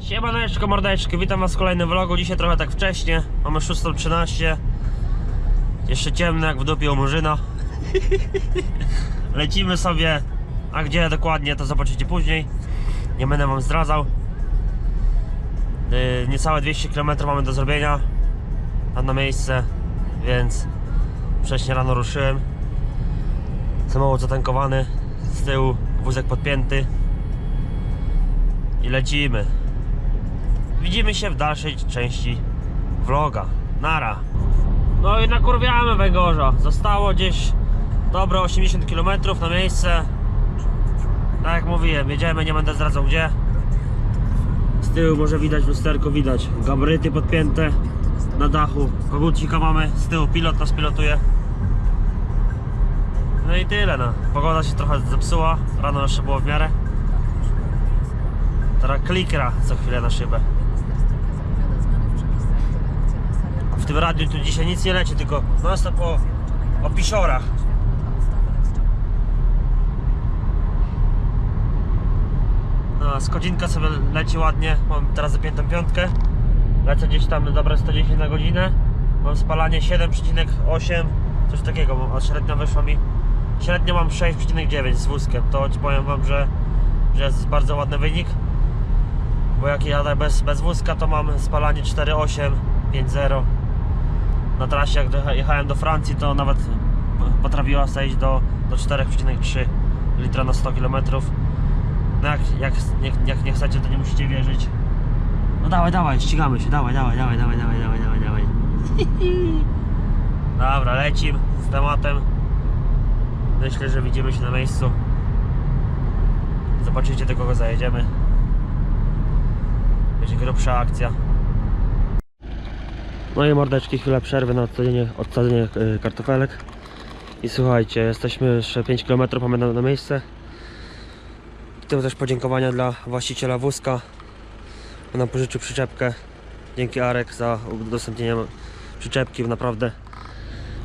Siemaneczko mordeczki, witam was w kolejnym vlogu. Dzisiaj trochę tak wcześnie, mamy 6.13 Jeszcze ciemno jak w dupie u Murzyna. Lecimy sobie, a gdzie dokładnie to zobaczycie później. Nie będę wam zdradzał. Yy, Niecałe 200 km mamy do zrobienia Tam na miejsce, więc wcześniej rano ruszyłem. Samochód zatankowany, z tyłu wózek podpięty. I lecimy. Widzimy się w dalszej części vloga. Nara. No i nakurwiamy węgorza. Zostało gdzieś dobre 80 km na miejsce. Tak jak mówiłem, jedziemy, nie będę zdradzał gdzie. Z tyłu może widać lusterko, widać gabryty podpięte na dachu. Kogucika mamy, z tyłu pilot nas pilotuje. No i tyle no. Pogoda się trochę zepsuła, rano jeszcze było w miarę. Teraz klikra co chwilę na szybę. W tym radiu tu dzisiaj nic nie leci, tylko non stop o, o pisiorach. No, skodzinka sobie leci ładnie, mam teraz zapiętą piątkę. Lecę gdzieś tam dobre 110 na godzinę. Mam spalanie 7,8, coś takiego, a średnia wyszła mi. Średnio mam 6,9 z wózkiem, to ci powiem wam, że, że jest bardzo ładny wynik. Bo jak jadę bez, bez wózka, to mam spalanie 4,8, 5,0. Na trasie, jak jechałem do Francji, to nawet potrafiła zejść do, do 4,3 litra na 100 km. No jak, jak, jak, jak nie chcecie, to nie musicie wierzyć. No dawaj, dawaj, ścigamy się, dawaj, dawaj, dawaj, dawaj, dawaj, dawaj, dawaj, dawaj. Dobra, lecim z tematem. Myślę, że widzimy się na miejscu. Zobaczycie, do kogo zajedziemy. Będzie grubsza akcja. No i mordeczki, chwila przerwy na odsadzenie, odsadzenie e, kartofelek. I słuchajcie, jesteśmy jeszcze 5 km, mamy na, na miejsce. Tu też podziękowania dla właściciela wózka. On nam pożyczył przyczepkę. Dzięki Arek za udostępnienie przyczepki. Naprawdę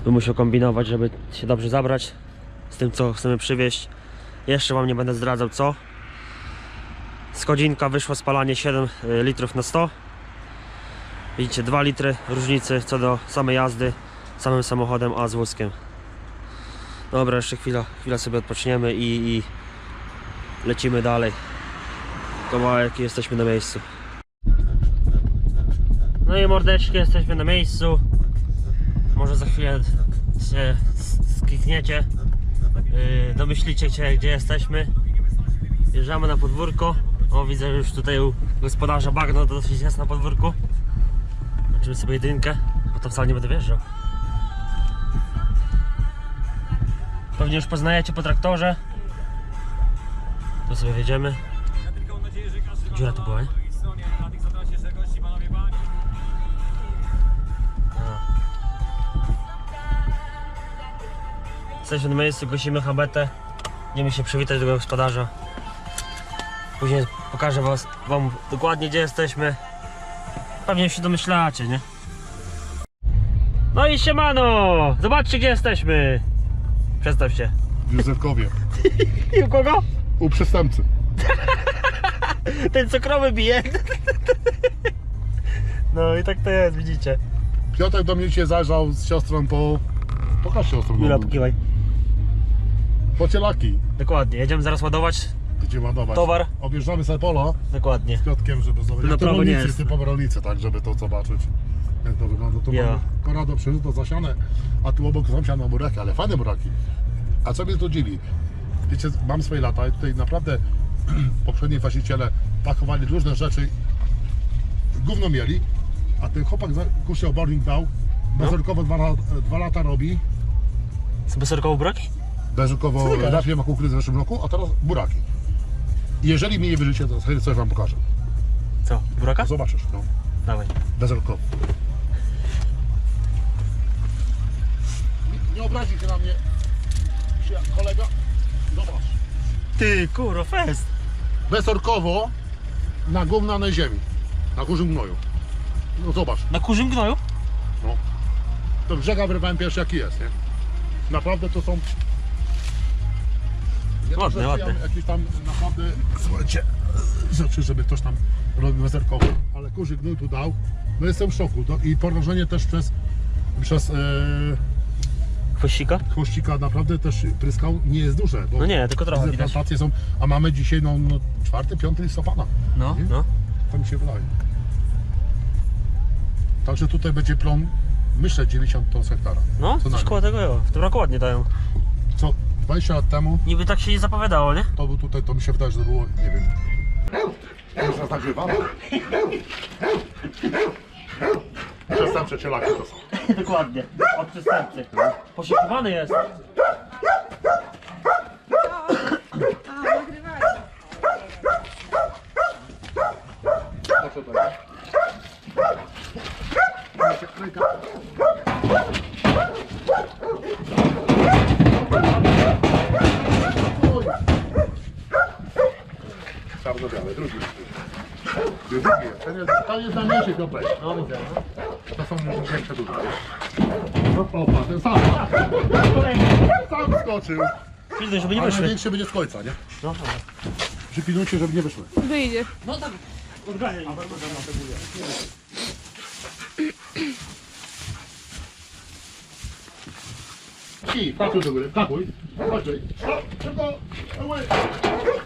bym musiał kombinować, żeby się dobrze zabrać z tym, co chcemy przywieźć. Jeszcze Wam nie będę zdradzał co. Z godzinka wyszło spalanie 7 litrów na 100. Widzicie 2 litry różnicy co do samej jazdy samym samochodem, a z wózkiem. Dobra, jeszcze chwila, chwila sobie odpoczniemy i, i lecimy dalej. Kawałek jesteśmy na miejscu. No i mordeczki, jesteśmy na miejscu. Może za chwilę się skikniecie. Yy, domyślicie się gdzie jesteśmy. Jeżdżamy na podwórko. O widzę już tutaj u gospodarza bagno dosyć jest na podwórku. Zobaczymy sobie jedynkę, bo to wcale nie będę wjeżdżał. Pewnie już poznajecie po traktorze. Tu sobie wjedziemy. Dziura to była, nie? Jesteśmy na miejscu, gosimy habetę. Idziemy się przywitać do gospodarza. Później pokażę was, wam dokładnie gdzie jesteśmy. Pewnie się domyślacie, nie? No i siemano! Zobaczcie gdzie jesteśmy! Przedstaw się. W Józefkowie. I u kogo? U przestępcy. Ten co krowy bije. No i tak to jest, widzicie. Piotr do mnie się zajrzał z siostrą po... Pokaż siostrą. No. pokiwaj. Po cielaki. Dokładnie, jedziemy zaraz ładować. Gdzie ładować. Towar. Objeżdżamy sobie polo Dokładnie. z Piotkiem, żeby zobaczyć. Na Jak to prawo nie rolnicy, jest. typowe rolnicy, tak, żeby to zobaczyć. Jak to wygląda. Tu Ja. mamy korado przeżyto zasiane, a tu obok sąsiad ma buraki, ale fajne buraki. A co mnie to dziwi? Wiecie, mam swoje lata i tutaj naprawdę poprzedni właściciele pakowali różne rzeczy, gówno mieli, a ten chłopak za- kusiał boarding dał, bezorkowo dwa, dwa lata robi, Z besorkowo broki? bezorkowo najpierw ma kukurydzę w zeszłym roku, a teraz buraki. Jeżeli mi nie wierzycie, to sobie coś wam pokażę. Co? Buraka? Zobaczysz, no, Dawaj. bezorkowo. Nie, nie obrazi się na mnie kolega. Zobacz. Ty, kurwa, fest. Bezorkowo na gównanej ziemi, na górze gnoju. No zobacz, Na kurzym gnoju? no. To brzega wyrwałem pierwszy jaki jest, nie? Naprawdę to są... To, Ładne, że ładne. Jakieś tam naprawdę, słuchajcie, rzeczy, żeby ktoś tam robił wezerkowy, ale kurzy gnój tu dał. No jestem w szoku. No, I porażenie też przez, przez e, Chwościka? chłościka naprawdę też pryskał nie jest duże. Bo No nie, tylko trochę widać. plantacje są, a mamy dzisiaj no, no 4-5 listopada. No, no. To mi się wydaje. Także tutaj będzie plon, myślę, 90 ton z hektara. No, Co coś najmniej. koło tego jo. W tym roku ładnie dają. Co 20 lat temu Niby tak się nie zapowiadało, nie? to był tutaj, to mi się wydaje, że to było, nie wiem. Już nas nagrywam. Przestępcze cielaki to są. Dokładnie. Od przestępcy. Posiłkowany jest. A, nagrywajcie. To jest? Drugi. Drugi. Ten jest, ten jest najmniejszy. No widzę, no. To są większe. No, opa, ten sam. Sam skoczył. Pilnuj, żeby nie Ale wyszły. największy będzie z końca, nie? No. Przypilnujcie, żeby nie wyszły. Wyjdzie. No dobra. Odganiaj. I pakuj do góry, tutaj. O, Szybko.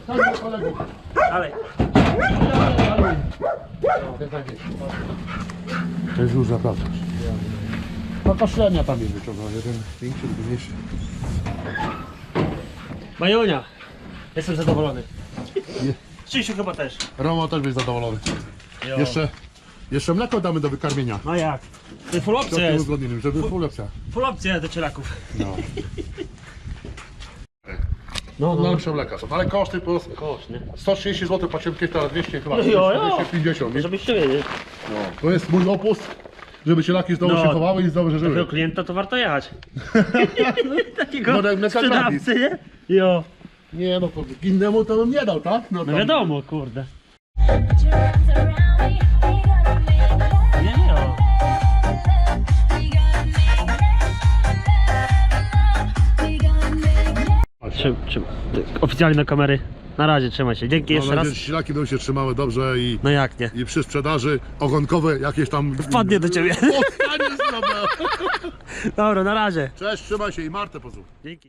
Tak do kolegów. Dalej. To jest już naprawdę. No kaszlenia tam jest wyciągana, jeden większy, drugi mniejszy. Majunia. Jestem zadowolony. Krzysiu chyba też. Romo też będzie zadowolony. Jo. Jeszcze, jeszcze mleko damy do wykarmienia. No jak? To full opcja Środkiem jest. uzgodnionym, żeby full opcja. Full opcja do cielaków. No. No, No lepsze mleka są, ale koszty po Kosz, nie? 130 zł, po 7 teraz 200 chyba, No jo, jo. 250. nie? Żebyście wiedzieli. No. To jest mój opus, żeby się laki znowu No. się chowały i znowu że Takiego żyły. klienta to warto jechać. Takiego No, mleka sprzedawcy, nie? Jo. Nie no, to innemu to bym nie dał, tak? No tam- wiadomo, kurde. Arms around me. We gotta Trzym, trzym. Oficjalnie na kamery. Na razie, trzymaj się. Dzięki jeszcze raz. że silaki będą się trzymały dobrze i, No jak nie? i przy sprzedaży ogonkowe jakieś tam... Wpadnie do ciebie. Wpadnie znowu. Dobra, na razie. Cześć, trzymaj się i Martę pozdrów. Dzięki.